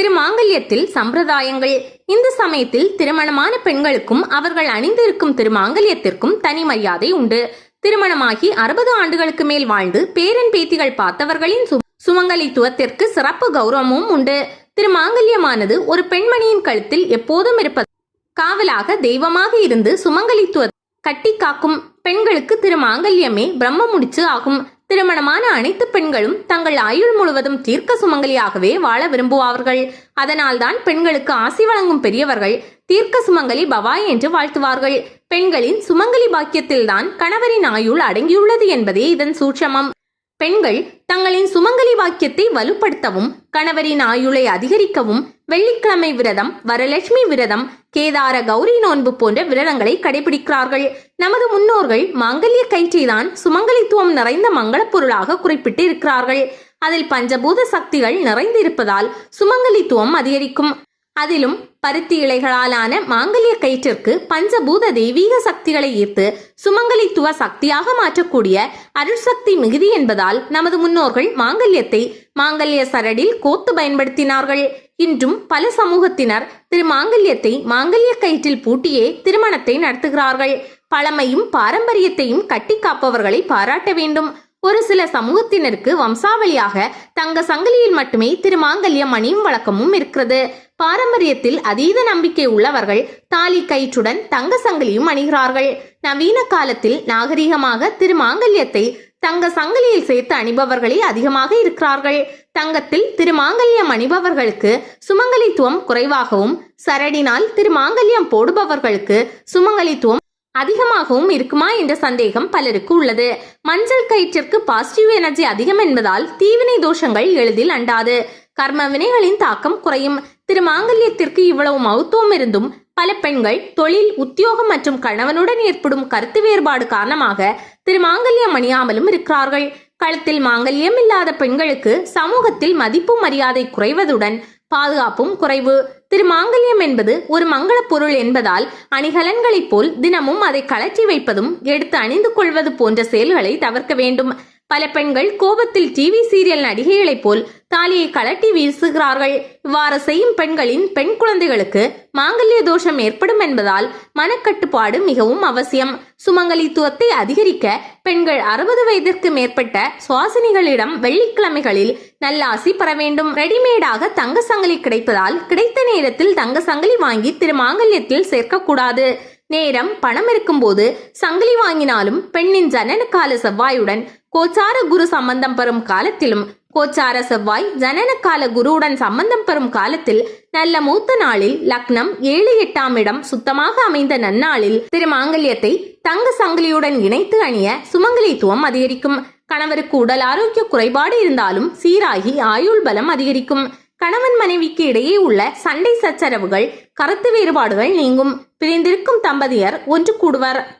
திருமாங்கல்யத்தில் சம்பிரதாயங்கள். இந்த சமயத்தில் திருமணமான பெண்களுக்கும் அவர்கள் அணிந்திருக்கும் திருமாங்கல்யத்திற்கும் தனி மரியாதை உண்டு. திருமணமாகி அறுபது ஆண்டுகளுக்கு மேல் வாழ்ந்து பேரன் பேத்திகள் பார்த்தவர்களின் சுமங்கலித்துவத்திற்கு சிறப்பு கௌரவமும் உண்டு. திருமாங்கல்யமானது ஒரு பெண்மணியின் கழுத்தில் எப்போதும் இருப்பது. காவலாக தெய்வமாக இருந்து சுமங்கலித்துவ கட்டி காக்கும் பெண்களுக்கு திருமாங்கல்யமே பிரம்ம முடிச்சு ஆகும். திருமணமான அனைத்து பெண்களும் தங்கள் ஆயுள் முழுவதும் தீர்க்க சுமங்கலியாகவே வாழ விரும்புவார்கள். அதனால்தான் பெண்களுக்கு ஆசி வழங்கும் பெரியவர்கள் தீர்க்க சுமங்கலி பவாய் என்று வாழ்த்துவார்கள். பெண்களின் சுமங்கலி பாக்கியத்தில்தான் கணவரின் ஆயுள் அடங்கியுள்ளது என்பதே இதன் சூட்சமம். பெண்கள் தங்களின் சுமங்கலி வாக்கியத்தை வலுப்படுத்தவும் கணவரின் ஆயுளை அதிகரிக்கவும் வெள்ளிக்கிழமை விரதம் வரலட்சுமி விரதம் கேதார கௌரி நோன்பு போன்ற விரதங்களை கடைபிடிக்கிறார்கள். நமது முன்னோர்கள் மாங்கல்ய கயிற்றைதான் சுமங்கலித்துவம் நிறைந்த மங்கள பொருளாக குறிப்பிட்டு இருக்கிறார்கள் அதில் பஞ்சபூத சக்திகள் நிறைந்திருப்பதால் சுமங்கலித்துவம் அதிகரிக்கும். அதிலும் பருத்தி இலைகளாலான மாங்கல்ய கயிற்றிற்கு பஞ்சபூத தெய்வீக சக்திகளை ஈர்த்து சுமங்கலித்துவ சக்தியாக மாற்றக்கூடிய அருட்சக்தி மிகுதி என்பதால் நமது முன்னோர்கள் மாங்கல்யத்தை மாங்கல்ய சரடில் கோத்து பயன்படுத்தினார்கள். இன்றும் பல சமூகத்தினர் திரு மாங்கல்யத்தை மாங்கல்ய கயிற்றில் பூட்டியே திருமணத்தை நடத்துகிறார்கள். பழமையும் பாரம்பரியத்தையும் கட்டி காப்பவர்களை பாராட்ட வேண்டும். ஒரு சில சமூகத்தினருக்கு வம்சாவளியாக தங்க சங்கிலியில் மட்டுமே திருமாங்கல்யம் அணியும் வழக்கமும் இருக்கிறது. பாரம்பரியத்தில் அதீத நம்பிக்கை உள்ளவர்கள் தாலி கயிற்றுடன் தங்க சங்கிலியும் அணிகிறார்கள். நவீன காலத்தில் நாகரிகமாக திருமாங்கல்யத்தை தங்க சங்கிலியில் சேர்த்து அணிபவர்களே அதிகமாக இருக்கிறார்கள். தங்கத்தில் திருமாங்கல்யம் அணிபவர்களுக்கு சுமங்கலித்துவம் குறைவாகவும் சரடினால் திருமாங்கல்யம் போடுபவர்களுக்கு சுமங்கலித்துவம் அதிகமாகவும் இருக்குமா என்ற சந்தேகம் பலருக்கு உள்ளது. மஞ்சள் கயிற்றிற்கு பாசிட்டிவ் எனர்ஜி அதிகம் என்பதால் தீவினை தோஷங்கள் எளிதில் அண்டாது. கர்ம வினைகளின் தாக்கம் குறையும். திருமாங்கல்யத்திற்கு இவ்வளவு மகத்துவம் இருந்தும் பல பெண்கள் தொழில் உத்தியோகம் மற்றும் கணவனுடன் ஏற்படும் கருத்து வேறுபாடு காரணமாக திருமாங்கல்யம் அணியாமலும் இருக்கிறார்கள். கழுத்தில் மாங்கல்யம் இல்லாத பெண்களுக்கு சமூகத்தில் மதிப்பு மரியாதை குறைவதுடன் பாதுகாப்பும் குறைவு. திருமாங்கல்யம் என்பது ஒரு மங்கள பொருள் என்பதால் அணிகலன்களைப் போல் தினமும் அதை கழற்றி வைப்பதும் எடுத்து அணிந்து கொள்வது போன்ற செயல்களை தவிர்க்க வேண்டும். பல பெண்கள் கோபத்தில் டிவி சீரியல் நடிகைகளைப் போல் தாலியை கழட்டி வீசுகிறார்கள். இவ்வாறு செய்யும் பெண்களின் பெண் குழந்தைகளுக்கு மாங்கல்ய தோஷம் ஏற்படும் என்பதால் மனக்கட்டுப்பாடு மிகவும் அவசியம். சுமங்கலித்துவத்தை அதிகரிக்க பெண்கள் அறுபது வயதிற்கு மேற்பட்ட சுவாசினிகளிடம் வெள்ளிக்கிழமைகளில் நல்லாசி பெற வேண்டும். ரெடிமேடாக தங்க சங்கிலி கிடைப்பதால் கிடைத்த நேரத்தில் தங்க சங்கிலி வாங்கி திரு மாங்கல்யத்தில் சேர்க்கக்கூடாது நேரம் பணம் இருக்கும்போது சங்கிலி வாங்கினாலும் பெண்ணின் ஜனன கால செவ்வாயுடன் கோச்சார குரு சம்பந்தம் பெறும் காலத்திலும் கோச்சார செவ்வாய் ஜனன கால குருவுடன் சம்பந்தம் பெறும் காலத்தில் நல்ல மூத்த நாளில் லக்னம் ஏழு எட்டாம் இடம் சுத்தமாக அமைந்த நன்னாளில் திருமாங்கல்யத்தை தங்க சங்கிலியுடன் இணைத்து அணிய சுமங்கலித்துவம் அதிகரிக்கும். கணவருக்கு உடல் ஆரோக்கிய குறைபாடு இருந்தாலும் சீராகி ஆயுள் பலம் அதிகரிக்கும். கணவன் மனைவிக்கு இடையே உள்ள சண்டை சச்சரவுகள் கருத்து வேறுபாடுகள் நீங்கும். பிரிந்திருக்கும் தம்பதியர் ஒன்று கூடுவர்.